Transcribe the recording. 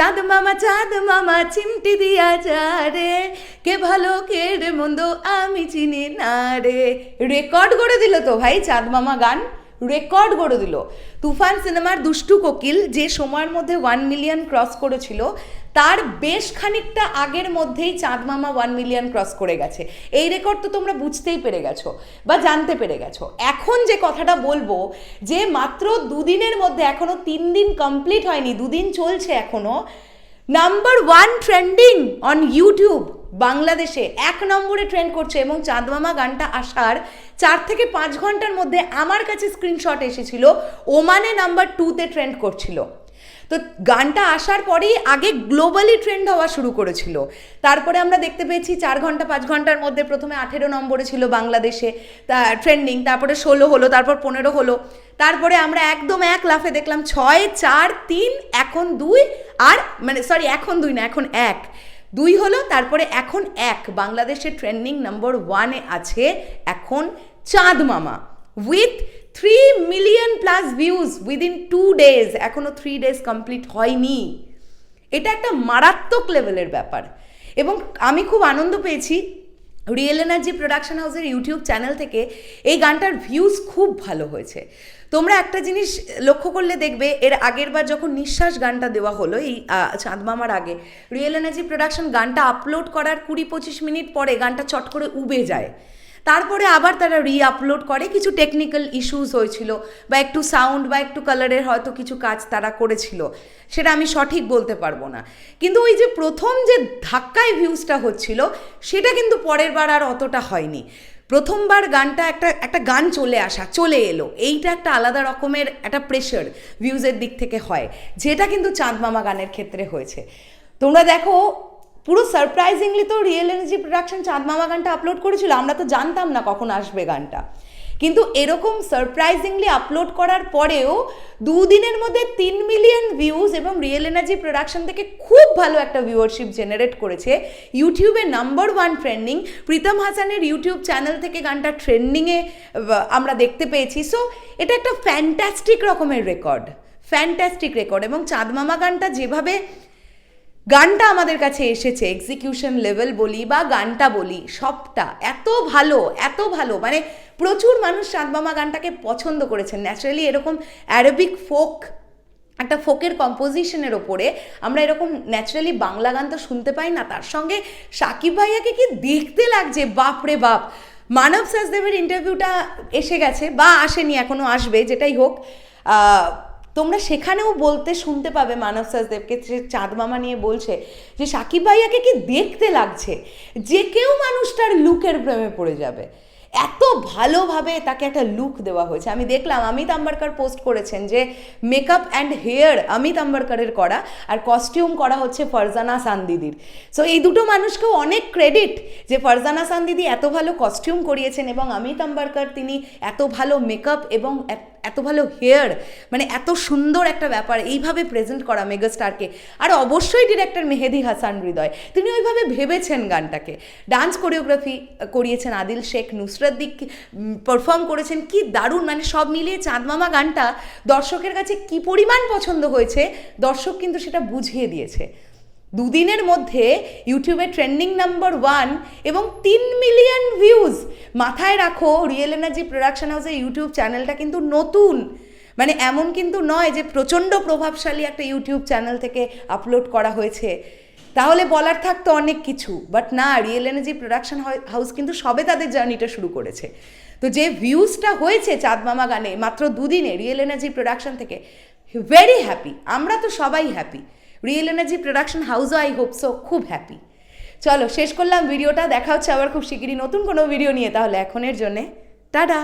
চাঁদ মামা চাঁদ মামা, চিমটি দিয়া যারে কে ভালো, কে রে মন্দ, আমি চিনি না রে। রেকর্ড করে দিল তো ভাই চাঁদ মামা গান। রেকর্ড করে দিল। তুফান সিনেমার দুষ্টু কোকিল যে সময়ের মধ্যে ওয়ান মিলিয়ন ক্রস করেছিল তার বেশ খানিকটা আগের মধ্যেই চাঁদ মামা ওয়ান মিলিয়ন ক্রস করে গেছে। এই রেকর্ড তো তোমরা বুঝতেই পেরে গেছো বা জানতে পেরে গেছো। এখন যে কথাটা বলব, যে মাত্র দুদিনের মধ্যে, এখনও তিন দিন কমপ্লিট হয়নি, দুদিন চলছে এখনও number one trending on YouTube বাংলাদেশে এক নম্বরে ট্রেন্ড করছে এবং চাঁদমামা গানটা আসার চার থেকে পাঁচ ঘণ্টার মধ্যে আমার কাছে স্ক্রিনশট এসেছিল, ওমানে নাম্বার টুতে ট্রেন্ড করছিল। তো গানটা আসার পরেই আগে গ্লোবালি ট্রেন্ড হওয়া শুরু করেছিল। তারপরে আমরা দেখতে পেয়েছি চার ঘণ্টা, পাঁচ ঘণ্টার মধ্যে প্রথমে আঠেরো নম্বরে ছিল বাংলাদেশে, তা ট্রেন্ডিং তারপরে ষোলো হলো, তারপর পনেরো হলো। তারপরে আমরা একদম এক লাফে দেখলাম ছয়, চার, তিন, এখন দুই আর মানে সরি এখন দুই না, এখন এক। দুই হলো, তারপরে এখন এক। বাংলাদেশের ট্রেন্ডিং নম্বর ওয়ানে আছে এখন Chand Mama. With three million plus views within two days এখনও থ্রি ডেজ কমপ্লিট হয়নি। এটা একটা মারাত্মক লেভেলের ব্যাপার। এবং আমি খুব আনন্দ পেয়েছি রিয়েল এনার্জি প্রোডাকশন হাউসের ইউটিউব চ্যানেল থেকে এই গানটার ভিউজ খুব ভালো হয়েছে। তোমরা একটা জিনিস লক্ষ্য করলে দেখবে এর আগের বার যখন নিঃশ্বাস গানটা দেওয়া হলো এই আহ, চাঁদ মামার আগে রিয়েল এনার্জি প্রোডাকশন গানটা আপলোড করার কুড়ি পঁচিশ মিনিট পরে গানটা চট করে উবে যায়। তারপরে আবার তারা রি আপলোড করে। কিছু টেকনিক্যাল ইস্যুস হয়েছিল বা একটু সাউন্ড বা একটু কালারের হয়তো কিছু কাজ তারা করেছিল। সেটা আমি সঠিক বলতে পারব না। কিন্তু ওই যে প্রথম যে ধাক্কায় ভিউজটা হচ্ছিল, সেটা কিন্তু পরের বার আর অতটা হয়নি। প্রথমবার গানটা একটা একটা গান চলে আসা, চলে এলো। এইটা একটা আলাদা রকমের একটা প্রেশার ভিউজের দিক থেকে হয়, যেটা কিন্তু চাঁদ মামা গানের ক্ষেত্রে হয়েছে। তোমরা দেখো পুরো সারপ্রাইজিংলি তো রিয়েল এনার্জি প্রোডাকশন চাঁদ মামা গানটা আপলোড করেছিল, আমরা তো জানতাম না কখন আসবে গানটা। কিন্তু এরকম সারপ্রাইজিংলি আপলোড করার পরেও দুদিনের মধ্যে তিন মিলিয়ন ভিউজ এবং রিয়েল এনার্জি প্রোডাকশন থেকে খুব ভালো একটা ভিউয়ারশিপ জেনারেট করেছে। ইউটিউবে নাম্বার ওয়ান ট্রেন্ডিং প্রীতম হাসানের ইউটিউব চ্যানেল থেকে গানটা ট্রেন্ডিংয়ে আমরা দেখতে পেয়েছি। সো এটা একটা ফ্যান্টাস্টিক রকমের রেকর্ড ফ্যান্টাস্টিক রেকর্ড এবং চাঁদমামা গানটা যেভাবে গানটা আমাদের কাছে এসেছে এক্সিকিউশন লেভেল বলি বা গানটা বলি, সবটা। এত ভালো এত ভালো। মানে প্রচুর মানুষ চাঁদমামা গানটাকে পছন্দ করেছেন। ন্যাচারালি এরকম অ্যারবিক ফোক একটা ফোকের কম্পোজিশনের ওপরে আমরা এরকম ন্যাচারালি বাংলা গান তো শুনতে পাই না। তার সঙ্গে সাকিব ভাইয়াকে কি দেখতে লাগছে? বাপ রে বাপ! মানব সাজদেবের ইন্টারভিউটা এসে গেছে বা আসেনি এখনও আসবে, যেটাই হোক। তোমরা সেখানেও বলতে শুনতে পাবে মানব সাজদেবকে সে চাঁদ মামা নিয়ে বলছে যে সাকিব ভাইয়াকে কি দেখতে লাগছে? যে কেউ মানুষটার লুকের প্রেমে পড়ে যাবে। এত ভালোভাবে তাকে একটা লুক দেওয়া হয়েছে। আমি দেখলাম অমিত আম্বারকার পোস্ট করেছেন যে মেকআপ অ্যান্ড হেয়ার অমিত আম্বারকারের করা আর কস্টিউম করা হচ্ছে ফারজানা সান্দিদির। সো এই দুটো মানুষকেও অনেক ক্রেডিট যে ফারজানা সান্দিদি এত ভালো কস্টিউম করিয়েছেন এবং অমিত আম্বারকার তিনি এত ভালো মেকআপ এবং এত ভালো হেয়ার মানে এত সুন্দর একটা ব্যাপার, এইভাবে প্রেজেন্ট করা মেগাস্টারকে আর অবশ্যই ডিরেক্টর মেহেদি হাসান হৃদয়, তিনি ওইভাবে ভেবেছেন গানটাকে। ডান্স কোরিওগ্রাফি করিয়েছেন আদিল শেখ, নুসরত দিক পারফর্ম করেছেন, কি দারুণ মানে সব মিলিয়ে চাঁদমামা গানটা দর্শকের কাছে কি পরিমাণ পছন্দ হয়েছে, দর্শক কিন্তু সেটা বুঝিয়ে দিয়েছে। দুদিনের মধ্যে ইউটিউবে ট্রেন্ডিং নাম্বার ওয়ান এবং তিন মিলিয়ন ভিউজ। মাথায় রাখো রিয়েল এনার্জি প্রোডাকশন হাউসের ইউটিউব চ্যানেলটা কিন্তু নতুন। মানে এমন কিন্তু নয় যে প্রচণ্ড প্রভাবশালী একটা ইউটিউব চ্যানেল থেকে আপলোড করা হয়েছে। তাহলে বলার থাকতো অনেক কিছু বাট না রিয়েল এনার্জি প্রোডাকশন হাউস কিন্তু সবে তাদের জার্নিটা শুরু করেছে। তো যে ভিউজটা হয়েছে চাঁদ মামা গানে মাত্র দুদিনে রিয়েল এনার্জি প্রোডাকশন থেকে ভেরি হ্যাপি আমরা তো সবাই হ্যাপি রিয়েল এনার্জি প্রোডাকশন হাউসও আই হোপ সো খুব হ্যাপি চলো, শেষ করলাম ভিডিওটা। দেখা হচ্ছে আবার খুব শিগগিরই নতুন কোনো ভিডিও নিয়ে। তাহলে এখনের জন্যে, টাটা!